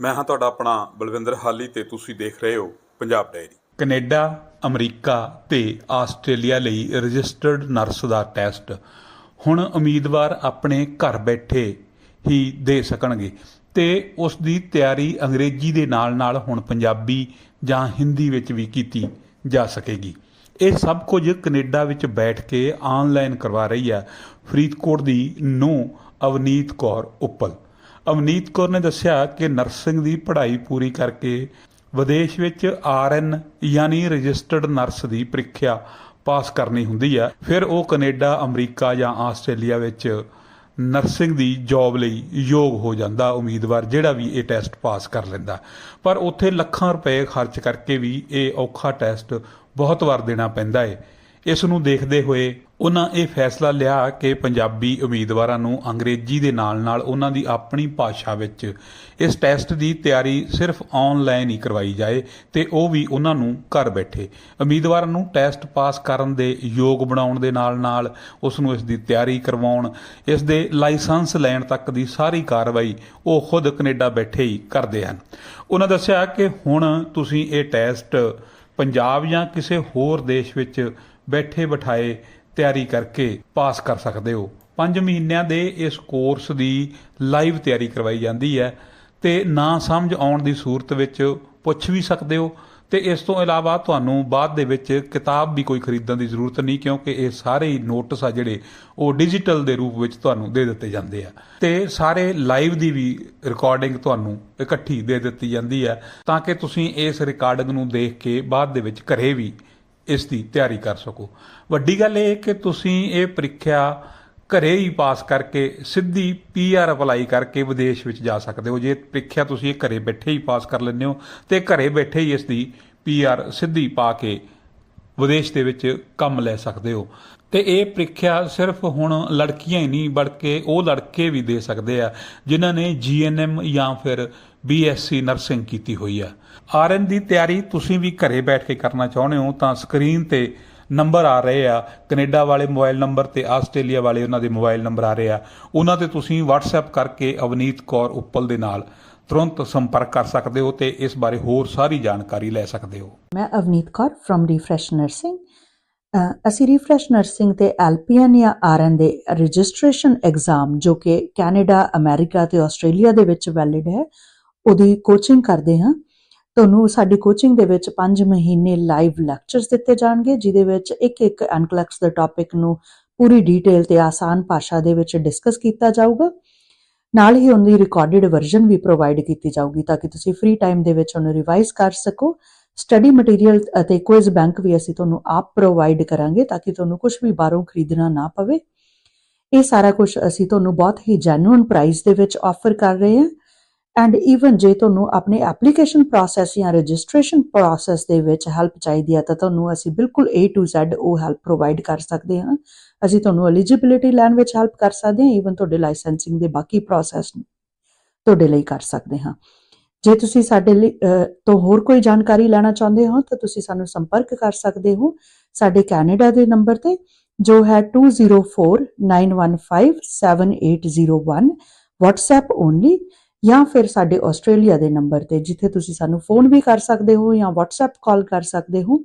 ਮੈਂ ਹਾਂ ਤੁਹਾਡਾ ਆਪਣਾ ਬਲਵਿੰਦਰ ਹਾਲੀ ਤੇ ਤੁਸੀਂ ਦੇਖ ਰਹੇ ਹੋ ਪੰਜਾਬ ਡਾਇਰੀ ਕੈਨੇਡਾ, ਅਮਰੀਕਾ ਤੇ ਆਸਟ੍ਰੇਲੀਆ ਲਈ ਰਜਿਸਟਰਡ ਨਰਸ ਦਾ ਟੈਸਟ। ਹੁਣ ਉਮੀਦਵਾਰ ਆਪਣੇ ਘਰ ਬੈਠੇ ਹੀ ਦੇ ਸਕਣਗੇ ਤੇ ਉਸ ਦੀ ਤਿਆਰੀ ਅੰਗਰੇਜ਼ੀ ਦੇ ਨਾਲ-ਨਾਲ ਹੁਣ ਪੰਜਾਬੀ ਜਾਂ ਹਿੰਦੀ ਵਿੱਚ ਵੀ ਕੀਤੀ ਜਾ ਸਕੇਗੀ। ਇਹ ਸਭ ਕੁਝ ਕੈਨੇਡਾ ਵਿੱਚ ਬੈਠ ਕੇ ਆਨਲਾਈਨ ਕਰਵਾ ਰਹੀ ਹੈ ਫਰੀਦਕੋਟ ਦੀ ਨੂੰ ਅਵਨੀਤ ਕੌਰ ਉੱਪਲ। ਅਵਨੀਤ ਕੌਰ ਨੇ ਦੱਸਿਆ ਕਿ ਨਰਸਿੰਗ ਦੀ ਪੜ੍ਹਾਈ ਪੂਰੀ ਕਰਕੇ ਵਿਦੇਸ਼ ਵਿੱਚ ਆਰਐਨ ਯਾਨੀ ਰਜਿਸਟਰਡ ਨਰਸ ਦੀ ਪ੍ਰੀਖਿਆ ਪਾਸ ਕਰਨੀ ਹੁੰਦੀ ਹੈ। ਫਿਰ ਉਹ ਕੈਨੇਡਾ, ਅਮਰੀਕਾ ਜਾਂ ਆਸਟ੍ਰੇਲੀਆ ਵਿੱਚ ਨਰਸਿੰਗ ਦੀ ਜੌਬ ਲਈ ਯੋਗ ਹੋ ਜਾਂਦਾ ਉਮੀਦਵਾਰ, ਜਿਹੜਾ ਵੀ ਇਹ ਟੈਸਟ ਪਾਸ ਕਰ ਲੈਂਦਾ। ਪਰ ਉੱਥੇ ਲੱਖਾਂ ਰੁਪਏ ਖਰਚ ਕਰਕੇ ਵੀ ਇਹ ਔਖਾ ਟੈਸਟ ਬਹੁਤ ਵਾਰ ਦੇਣਾ ਪੈਂਦਾ ਏ। ਇਸ ਨੂੰ ਦੇਖਦੇ ਹੋਏ ਉਹਨਾਂ ਇਹ ਫੈਸਲਾ ਲਿਆ ਕਿ ਪੰਜਾਬੀ ਉਮੀਦਵਾਰਾਂ ਨੂੰ ਅੰਗਰੇਜ਼ੀ ਦੇ ਨਾਲ-ਨਾਲ ਉਹਨਾਂ ਦੀ ਆਪਣੀ ਭਾਸ਼ਾ ਵਿੱਚ ਇਸ ਟੈਸਟ ਦੀ ਤਿਆਰੀ ਸਿਰਫ ਆਨਲਾਈਨ ਹੀ ਕਰਵਾਈ ਜਾਏ ਤੇ ਉਹ ਵੀ ਉਹਨਾਂ ਨੂੰ ਘਰ ਬੈਠੇ। ਉਮੀਦਵਾਰਾਂ ਨੂੰ ਟੈਸਟ ਪਾਸ ਕਰਨ ਦੇ ਯੋਗ ਬਣਾਉਣ ਦੇ ਨਾਲ-ਨਾਲ ਉਸ ਨੂੰ ਇਸ ਦੀ ਤਿਆਰੀ ਕਰਵਾਉਣ, ਇਸ ਦੇ ਲਾਇਸੈਂਸ ਲੈਣ ਤੱਕ ਦੀ ਸਾਰੀ ਕਾਰਵਾਈ ਉਹ ਖੁਦ ਕੈਨੇਡਾ ਬੈਠੇ ਹੀ ਕਰਦੇ ਹਨ। ਉਹਨਾਂ ਦੱਸਿਆ ਕਿ ਹੁਣ ਤੁਸੀਂ ਇਹ ਟੈਸਟ ਪੰਜਾਬ ਜਾਂ ਕਿਸੇ ਹੋਰ ਦੇਸ਼ ਵਿੱਚ ਬੈਠੇ ਬਿਠਾਏ ਤਿਆਰੀ ਕਰਕੇ ਪਾਸ ਕਰ ਸਕਦੇ ਹੋ। 5 ਮਹੀਨਿਆਂ ਦੇ ਇਸ ਕੋਰਸ ਦੀ ਲਾਈਵ ਤਿਆਰੀ ਕਰਵਾਈ ਜਾਂਦੀ ਹੈ ਤੇ ਨਾ ਸਮਝ ਆਉਣ ਦੀ ਸੂਰਤ ਵਿੱਚ ਪੁੱਛ ਵੀ ਸਕਦੇ ਹੋ। ਤੇ ਇਸ ਤੋਂ ਇਲਾਵਾ ਤੁਹਾਨੂੰ ਬਾਅਦ ਦੇ ਵਿੱਚ ਕਿਤਾਬ ਵੀ ਕੋਈ ਖਰੀਦਣ ਦੀ ਜ਼ਰੂਰਤ ਨਹੀਂ, ਕਿਉਂਕਿ ਇਹ ਸਾਰੇ ਹੀ ਨੋਟਿਸ ਆ ਜਿਹੜੇ ਉਹ ਡਿਜੀਟਲ ਦੇ ਰੂਪ ਵਿੱਚ ਤੁਹਾਨੂੰ ਦੇ ਦਿੱਤੇ ਜਾਂਦੇ ਆ। ਤੇ ਸਾਰੇ ਲਾਈਵ ਦੀ ਵੀ ਰਿਕਾਰਡਿੰਗ ਤੁਹਾਨੂੰ ਇਕੱਠੀ ਦੇ ਦਿੱਤੀ ਜਾਂਦੀ ਹੈ ਤਾਂ ਕਿ ਤੁਸੀਂ ਇਸ ਰਿਕਾਰਡਿੰਗ ਨੂੰ ਦੇਖ ਕੇ ਬਾਅਦ ਦੇ ਵਿੱਚ ਘਰੇ ਵੀ ਇਸ ਦੀ ਤਿਆਰੀ ਕਰ ਸਕੋ। ਵੱਡੀ ਗੱਲ ਇਹ ਕਿ ਤੁਸੀਂ ਇਹ ਪ੍ਰੀਖਿਆ ਘਰੇ ਹੀ ਪਾਸ ਕਰਕੇ ਸਿੱਧੀ ਪੀਆਰ ਅਪਲਾਈ ਕਰਕੇ ਵਿਦੇਸ਼ ਵਿੱਚ ਜਾ ਸਕਦੇ ਹੋ। ਜੇ ਪ੍ਰੀਖਿਆ ਤੁਸੀਂ ਇਹ ਘਰੇ ਬੈਠੇ ਹੀ ਪਾਸ ਕਰ ਲੈਂਦੇ ਹੋ, ਤੇ ਘਰੇ ਬੈਠੇ ਹੀ ਇਸ ਦੀ ਪੀਆਰ ਸਿੱਧੀ ਪਾ ਕੇ ਵਿਦੇਸ਼ ਦੇ ਵਿੱਚ ਕੰਮ ਲੈ ਸਕਦੇ ਹੋ। ਤੇ ਇਹ ਪ੍ਰੀਖਿਆ ਸਿਰਫ ਹੁਣ ਲੜਕੀਆਂ ਹੀ ਨਹੀਂ, ਬਲਕਿ ਉਹ ਲੜਕੇ ਵੀ ਦੇ ਸਕਦੇ ਆ, ਜਿਨ੍ਹਾਂ ਨੇ ਜੀਐਨਐਮ ਜਾਂ ਫਿਰ ਬੀਐਸਸੀ ਨਰਸਿੰਗ ਕੀਤੀ ਹੋਈ ਆ। ਆਰਐਨ ਦੀ ਤਿਆਰੀ ਤੁਸੀਂ ਵੀ ਘਰੇ ਬੈਠ ਕੇ ਕਰਨਾ ਚਾਹੁੰਦੇ ਹੋ, ਤਾਂ ਸਕਰੀਨ ਤੇ ਨੰਬਰ ਆ ਰਹੇ ਆ। ਕੈਨੇਡਾ ਵਾਲੇ ਮੋਬਾਈਲ ਨੰਬਰ ਤੇ ਆਸਟ੍ਰੇਲੀਆ ਵਾਲੇ ਉਹਨਾਂ ਦੇ ਮੋਬਾਈਲ ਨੰਬਰ ਆ ਰਹੇ ਆ। ਉਹਨਾਂ ਤੇ ਤੁਸੀਂ WhatsApp ਕਰਕੇ ਅਵਨੀਤ ਕੌਰ ਉੱਪਲ ਦੇ ਨਾਲ ਤੁਰੰਤ ਸੰਪਰਕ ਕਰ ਸਕਦੇ ਹੋ ਤੇ ਇਸ ਬਾਰੇ ਹੋਰ ਸਾਰੀ ਜਾਣਕਾਰੀ ਲੈ ਸਕਦੇ ਹੋ। ਮੈਂ Avneet Kaur from Refresh nursing ਅਸੀਂ ਰੀਫਰੈਸ਼ ਨਰਸਿੰਗ ਤੇ ਐਲਪੀਐਨ ਜਾਂ ਆਰਐਨ ਦੇ ਰਜਿਸਟ੍ਰੇਸ਼ਨ ਐਗਜ਼ਾਮ ਜੋ ਕਿ ਕੈਨੇਡਾ, ਅਮਰੀਕਾ ਤੇ ਆਸਟ੍ਰੇਲੀਆ ਦੇ ਵਿੱਚ ਵੈਲਿਡ ਹੈ, ਉਹਦੀ ਕੋਚਿੰਗ ਕਰਦੇ ਹਾਂ। ਤੁਹਾਨੂੰ ਸਾਡੀ ਕੋਚਿੰਗ ਦੇ ਵਿੱਚ 5 ਮਹੀਨੇ ਲਾਈਵ ਲੈਕਚਰਸ ਦਿੱਤੇ ਜਾਣਗੇ, ਜਿਹਦੇ ਵਿੱਚ ਇੱਕ ਇੱਕ ਐਨਕਲੈਕਸ ਦੇ ਟੌਪਿਕ ਨੂੰ ਪੂਰੀ ਡੀਟੇਲ ਤੇ ਆਸਾਨ ਭਾਸ਼ਾ ਦੇ ਵਿੱਚ ਡਿਸਕਸ ਕੀਤਾ ਜਾਊਗਾ। ਨਾਲ ਹੀ ਉਹਦੀ ਰਿਕਾਰਡਡ ਵਰਜ਼ਨ ਵੀ ਪ੍ਰੋਵਾਈਡ ਕੀਤੀ ਜਾਊਗੀ ਤਾਂ ਕਿ ਤੁਸੀਂ ਫ੍ਰੀ ਟਾਈਮ ਦੇ ਵਿੱਚ ਉਹਨੂੰ ਰਿਵਾਈਜ਼ ਕਰ ਸਕੋ। ਸਟੱਡੀ ਮਟੀਰੀਅਲ ਅਤੇ ਕੁਇਜ਼ ਬੈਂਕ ਵੀ ਅਸੀਂ ਤੁਹਾਨੂੰ ਆਪ ਪ੍ਰੋਵਾਈਡ ਕਰਾਂਗੇ ਤਾਂ ਕਿ ਤੁਹਾਨੂੰ ਕੁਝ ਵੀ ਬਾਹਰੋਂ ਖਰੀਦਣਾ ਨਾ ਪਵੇ। ਇਹ ਸਾਰਾ ਕੁਝ ਅਸੀਂ ਤੁਹਾਨੂੰ ਬਹੁਤ ਹੀ ਜੈਨੂਇਨ ਪ੍ਰਾਈਸ ਦੇ ਵਿੱਚ ਆਫਰ ਕਰ ਰਹੇ ਹਾਂ। ਐਂਡ ਈਵਨ ਜੇ ਤੁਹਾਨੂੰ ਆਪਣੇ ਐਪਲੀਕੇਸ਼ਨ ਪ੍ਰੋਸੈਸ ਜਾਂ ਰਜਿਸਟ੍ਰੇਸ਼ਨ ਪ੍ਰੋਸੈਸ ਦੇ ਵਿੱਚ ਹੈਲਪ ਚਾਹੀਦੀ ਹੈ, ਤਾਂ ਤੁਹਾਨੂੰ ਅਸੀਂ ਬਿਲਕੁਲ A to Z ਉਹ ਹੈਲਪ ਪ੍ਰੋਵਾਈਡ ਕਰ ਸਕਦੇ ਹਾਂ। ਅਸੀਂ ਤੁਹਾਨੂੰ ਐਲੀਜੀਬਿਲਿਟੀ ਲੈਣ ਵਿੱਚ ਹੈਲਪ ਕਰ ਸਕਦੇ ਹਾਂ ਈਵਨ ਤੁਹਾਡੇ ਲਾਇਸੈਂਸਿੰਗ ਦੇ ਬਾਕੀ ਪ੍ਰੋਸੈਸ ਨੂੰ ਤੁਹਾਡੇ ਲਈ ਕਰ ਸਕਦੇ ਹਾਂ। ਜੇ ਤੁਸੀਂ ਸਾਡੇ ਲਈ ਤੋਂ ਹੋਰ ਕੋਈ ਜਾਣਕਾਰੀ ਲੈਣਾ ਚਾਹੁੰਦੇ ਹੋ, ਤਾਂ ਤੁਸੀਂ ਸਾਨੂੰ ਸੰਪਰਕ ਕਰ ਸਕਦੇ ਹੋ ਸਾਡੇ ਕੈਨੇਡਾ ਦੇ ਨੰਬਰ ਤੇ, ਜੋ ਹੈ 2049157801 WhatsApp ਓਨਲੀ ਜਾਂ ਫਿਰ ਸਾਡੇ ਆਸਟ੍ਰੇਲੀਆ ਦੇ ਨੰਬਰ ਤੇ, ਜਿੱਥੇ ਤੁਸੀਂ ਸਾਨੂੰ ਫੋਨ ਵੀ ਕਰ ਸਕਦੇ ਹੋ ਜਾਂ WhatsApp ਕਾਲ ਕਰ ਸਕਦੇ ਹੋ।